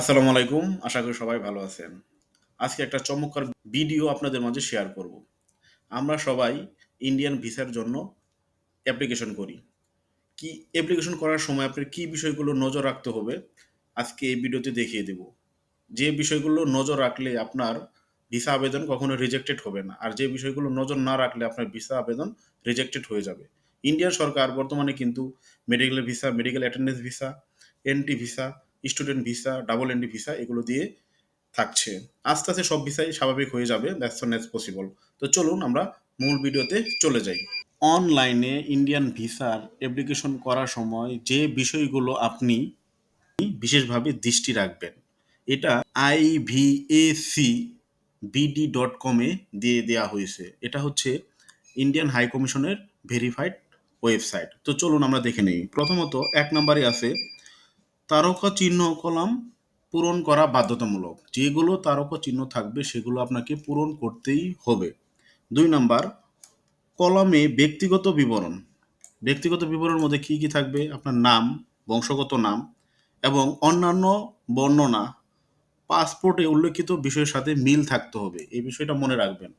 আসসালামু আলাইকুম, আশা করি সবাই ভালো আছেন। আজকে একটা চমৎকার ভিডিও আপনাদের মাঝে শেয়ার করব। আমরা সবাই ইন্ডিয়ান ভিসার জন্য অ্যাপ্লিকেশন করি। কি অ্যাপ্লিকেশন করার সময় আপনার কি বিষয়গুলো নজর রাখতে হবে, আজকে এই ভিডিওতে দেখিয়ে দেব। যে বিষয়গুলো নজর রাখলে আপনার ভিসা আবেদন কখনো রিজেক্টেড হবে না, আর যে বিষয়গুলো নজর না রাখলে আপনার ভিসা আবেদন রিজেক্টেড হয়ে যাবে। ইন্ডিয়ান সরকার বর্তমানে কিন্তু medical visa medical attendance visa entry visa student visa double entry visa এগুলো দিয়ে থাকছে। আস্তে আস্তে সব ভিসাই স্বাভাবিক হয়ে যাবে দ্যাটস পসিবল তো চলুন আমরা মূল ভিডিওতে চলে যাই। অনলাইনে ইন্ডিয়ান ভিসার অ্যাপ্লিকেশন করার সময় যে বিষয়গুলো আপনি বিশেষভাবে দৃষ্টি রাখবেন, এটা I V A IVAC BD dot কমে দিয়ে দেওয়া হয়েছে। এটা হচ্ছে ইন্ডিয়ান হাই কমিশনের ভেরিফাইড ওয়েবসাইট তো চলুন আমরা দেখে নিই। প্রথমত এক নম্বরে আছে তারকা চিহ্ন কলাম পূরণ করা বাধ্যতামূলক। যেগুলো তারকা চিহ্ন থাকবে, সেগুলো আপনাকে পূরণ করতেই হবে। দুই নাম্বার, কলমে ব্যক্তিগত বিবরণ। ব্যক্তিগত বিবরণের মধ্যে কি কি থাকবে? আপনার নাম, বংশগত নাম এবং অন্যান্য বর্ণনা। পাসপোর্টে উল্লেখিত বিষয়ের সাথে মিল থাকতে হবে। এই বিষয়টা মনে রাখবেন।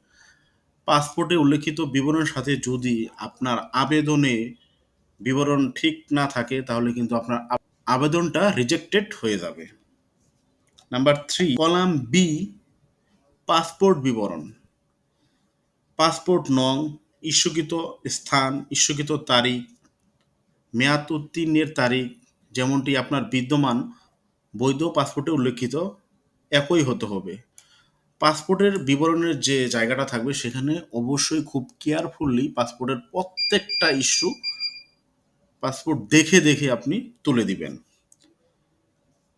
পাসপোর্টে উল্লেখিত বিবরণের সাথে যদি আপনার আবেদনে বিবরণ ঠিক না থাকে, তাহলে কিন্তু আপনার আবেদনটা রিজেক্টেড হয়ে যাবে। Number three column B passport বিবরণ। পাসপোর্ট নং, ইস্যুকৃত স্থান, ইস্যুকৃত তারিখ, মেয়াদ উত্তীর্ণের তারিখ, যেমনটি আপনার বিদ্যমান, বৈধ পাসপোর্টে উল্লেখিত, একই হতে হবে। পাসপোর্টের বিবরণের যে জায়গাটা থাকবে, সেখানে অবশ্যই খুব কেয়ারফুললি পাসপোর্টের প্রত্যেকটা ইস্যু পাসপোর্ট দেখে দেখে আপনি তুলে দিবেন।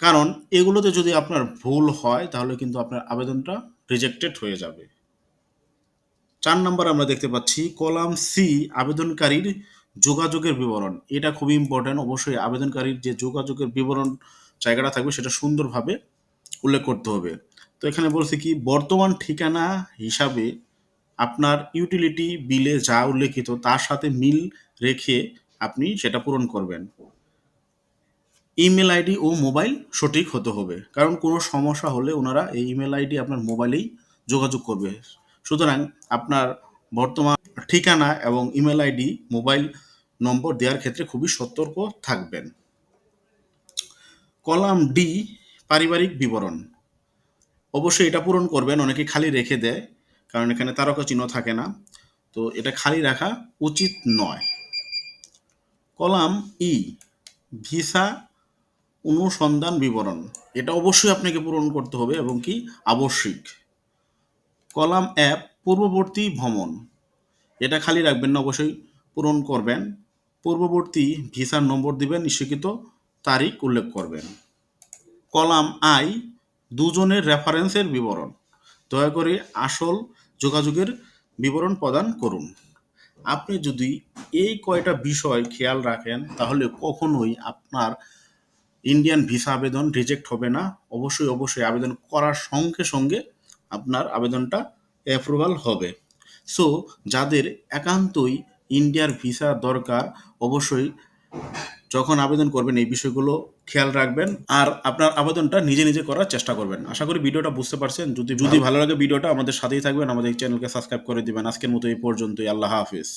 কারণ এগুলোতে যদি আপনার ভুল হয়, তাহলে কিন্তু আপনার আবেদনটা রিজেক্টেড হয়ে যাবে। চার নম্বর আমরা দেখতে পাচ্ছি, কলাম সি আবেদনকারীর যোগাযোগের বিবরণ। এটা খুবই ইম্পর্ট্যান্ট অবশ্যই আবেদনকারীর যে যোগাযোগের বিবরণ জায়গাটা থাকবে, সেটা সুন্দরভাবে উল্লেখ করতে হবে। তো এখানে বলছে কি, বর্তমান ঠিকানা হিসাবে আপনার ইউটিলিটি বিলে যা উল্লেখিত, তার সাথে মিল রেখে আপনি সেটা পূরণ করবেন। ইমেল আইডি ও মোবাইল সঠিক হতে হবে। কারণ কোনো সমস্যা হলে ওনারা এই ইমেল আইডি আপনার মোবাইলেই যোগাযোগ করবে। সুতরাং আপনার বর্তমান ঠিকানা এবং ইমেল আইডি, মোবাইল নম্বর দেওয়ার ক্ষেত্রে খুবই সতর্ক থাকবেন। কলাম ডি, পারিবারিক বিবরণ। অবশ্যই এটা পূরণ করবেন, অনেকে খালি রেখে দেয়, কারণ এখানে তারকা চিহ্ন থাকে না। তো এটা খালি রাখা উচিত নয়। কলাম ই, ভিসা অনুসন্ধান বিবরণ। এটা অবশ্যই আপনাকে পূরণ করতে হবে এবং কি? আবশ্যিক। কলাম অ্যাপ, পূর্ববর্তী ভ্রমণ। এটা খালি রাখবেন না, অবশ্যই পূরণ করবেন। পূর্ববর্তী ভিসার নম্বর দিবেন স্বীকৃত তারিখ উল্লেখ করবেন। কলাম আই, দুজনের রেফারেন্সের বিবরণ। দয়া করে আসল যোগাযোগের বিবরণ প্রদান করুন। আপনি যদি এই কয়টা বিষয় খেয়াল রাখেন, তাহলে কখনোই আপনার ইন্ডিয়ান ভিসা আবেদন রিজেক্ট হবে না। অবশ্যই অবশ্যই আবেদন করার সঙ্গে সঙ্গে আপনার আবেদনটা অ্যাপ্রুভাল হবে। সো যাদের একান্তই ইন্ডিয়ার ভিসা দরকার, অবশ্যই যখন আবেদন করবেন এই বিষয়গুলো খেয়াল রাখবেন আর আপনার আবেদনটা নিজে নিজে করার চেষ্টা করবেন। আশা করি ভিডিওটা বুঝতে পারছেন। যদি যদি ভালো। লাগে ভিডিওটা আমাদের সাথেই থাকবেন। আমাদের চ্যানেলকে সাবস্ক্রাইব করে দিবেন। আজকের মতো এই পর্যন্তই। আল্লাহ হাফিজ।